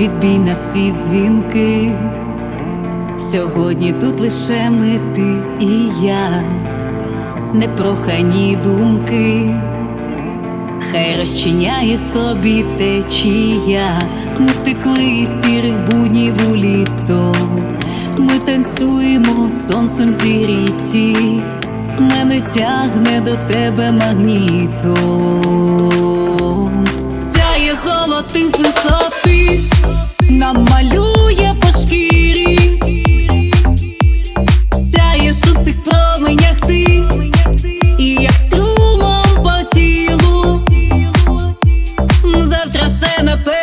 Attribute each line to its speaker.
Speaker 1: відбій на всі дзвінки. Сьогодні тут лише ми ти і я, непрохані думки, хай розчиняє собі течія, ми втекли із сірих буднів у літо, ми танцюємо сонцем зігріті, мене тягне до тебе магнітом, Тим з висоти, нам по шкірі, сяєш у цих променях ти, і як струмом по тілу, завтра це напевно